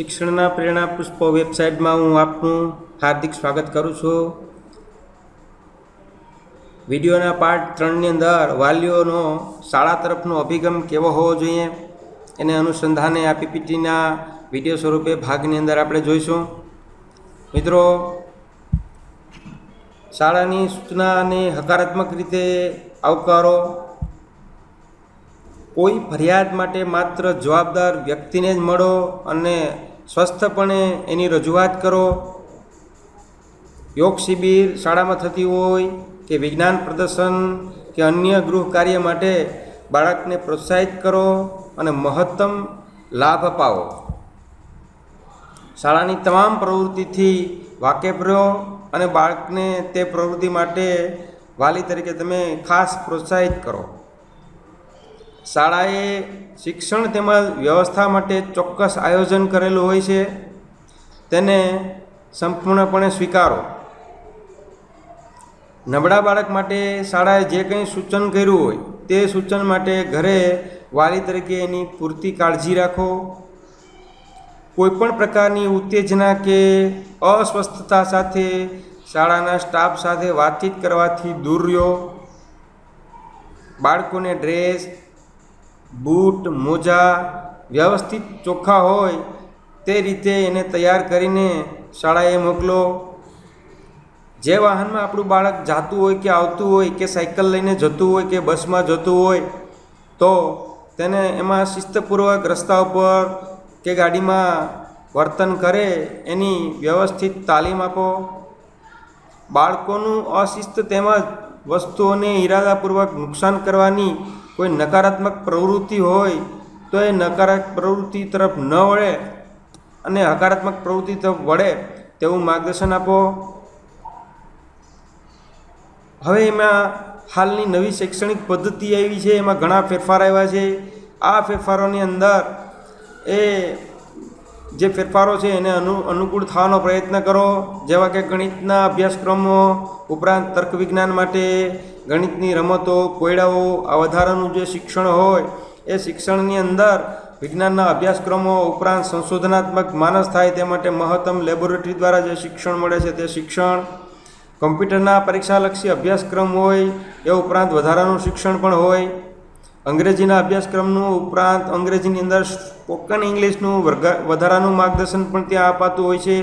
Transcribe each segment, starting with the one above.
શિક્ષણના પ્રેરણા પુષ્પો વેબસાઇટમાં હું આપનું હાર્દિક સ્વાગત કરું છું. વિડીયોના પાર્ટ ત્રણની અંદર વાલીઓનો શાળા તરફનો અભિગમ કેવો હોવો જોઈએ એને અનુસંધાને આ પીપીટીના વીડિયો સ્વરૂપે ભાગની અંદર આપણે જોઈશું. મિત્રો, શાળાની સૂચનાને હકારાત્મક રીતે આવકારો. કોઈ ફરિયાદ માટે માત્ર જવાબદાર વ્યક્તિને જ મળો અને સ્વસ્થપણે એની રજૂઆત કરો. યોગ શિબિર શાળામાં થતી હોય કે વિજ્ઞાન પ્રદર્શન કે અન્ય ગૃહ કાર્ય માટે બાળકને પ્રોત્સાહિત કરો અને મહત્તમ લાભ અપાવો. શાળાની તમામ પ્રવૃત્તિથી વાકેફ રહો અને બાળકને તે પ્રવૃત્તિ માટે વાલી તરીકે તમે ખાસ પ્રોત્સાહિત કરો. શાળાએ શિક્ષણ તેમજ વ્યવસ્થા માટે ચોક્કસ આયોજન કરેલું હોય છે. તેને સંપૂર્ણપણે સ્વીકારો. નબળા બાળક માટે શાળાએ જે કંઈ સૂચન કર્યું હોય, તે સૂચન માટે ઘરે વાલી તરીકે એની પૂરતી કાળજી રાખો. કોઈપણ પ્રકારની ઉત્તેજના કે અસ્વસ્થતા સાથે શાળાના સ્ટાફ સાથે વાતચીત કરવાથી દૂર રહ્યો. બાળકોને ડ્રેસ બૂટ, મોજા વ્યવસ્થિત ચોખ્ખા હોય તે રીતે એને તૈયાર કરીને શાળાએ મોકલો. જે વાહનમાં આપણું બાળક જાતું હોય કે આવતું હોય કે સાયકલ લઈને જતું હોય કે બસમાં જતું હોય તો તેને એમાં શિસ્તપૂર્વક રસ્તા ઉપર કે ગાડીમાં વર્તન કરે એની વ્યવસ્થિત તાલીમ આપો. બાળકોનું અશિસ્ત તેમજ વસ્તુઓને ઈરાદાપૂર્વક નુકસાન કરવાની કોઈ નકારાત્મક પ્રવૃત્તિ હોય, તો એ નકારાત્મક પ્રવૃત્તિ તરફ ન વળે અને હકારાત્મક પ્રવૃત્તિ તરફ વળે તેવું માર્ગદર્શન આપો. હવે એમાં હાલની નવી શૈક્ષણિક પદ્ધતિ આવી છે, એમાં ઘણા ફેરફાર આવ્યા છે. આ ફેરફારોની અંદર એ જે ફેરફારો છે, એને અનુ, અનુકૂળ થવાનો પ્રયત્ન કરો. જેવા કે ગણિતના અભ્યાસક્રમો, ઉપરાંત તર્ક વિજ્ઞાન માટે ગણિતની રમતો કોયડાઓ આ વધારાનું જે શિક્ષણ હોય, એ શિક્ષણની અંદર વિજ્ઞાનના અભ્યાસક્રમો ઉપરાંત સંશોધનાત્મક માનસ થાય તે માટે મહત્તમ લેબોરેટરી દ્વારા જે શિક્ષણ મળે છે તે શિક્ષણ. કમ્પ્યુટરના પરીક્ષાલક્ષી અભ્યાસક્રમ હોય, એ ઉપરાંત વધારાનું શિક્ષણ પણ હોય. અંગ્રેજીના અભ્યાસક્રમનું ઉપરાંત અંગ્રેજીની અંદર સ્પોકન ઇંગ્લિશનું વધારાનું માર્ગદર્શન પણ ત્યાં અપાતું હોય છે.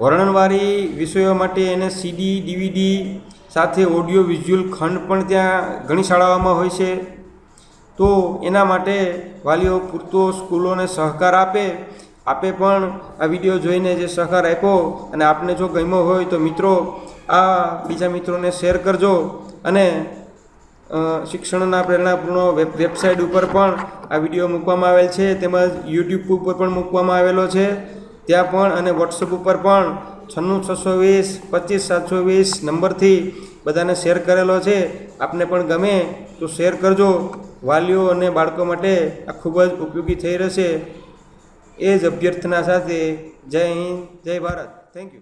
વર્ણનવાળી વિષયો માટે એને સીડી, ડીવીડી સાથે ઓડિયો વિઝ્યુઅલ ખંડ પણ ત્યાં ઘણી શાળાઓમાં હોય છે. તો એના માટે વાલીઓ પૂરતો સ્કૂલોને સહકાર આપે. આપે પણ આ વીડિયો જોઈને જે સહકાર આપ્યો અને આપને જો ગમ્યો હોય તો મિત્રો, આ બીજા મિત્રોને શેર કરજો અને શિક્ષણના પ્રેરણાપૂર્ણ વેબ વેબસાઇટ ઉપર પણ આ વીડિયો મૂકવામાં આવેલ છે. તેમજ યુટ્યુબ ઉપર પણ મૂકવામાં આવેલો છે. ત્યાં પણ અને વોટ્સઅપ ઉપર પણ છન્નું, છસો વીસ, પચીસ, સાતસો વીસ નંબરથી બધાને શેર કરેલો છે. આપને પણ ગમે તો શેર કરજો. વાલીઓ અને બાળકો માટે આ ખૂબ જ ઉપયોગી થઈ રહેશે. એ જ અભ્યર્થના સાથે જય હિન્દ, જય ભારત. Thank you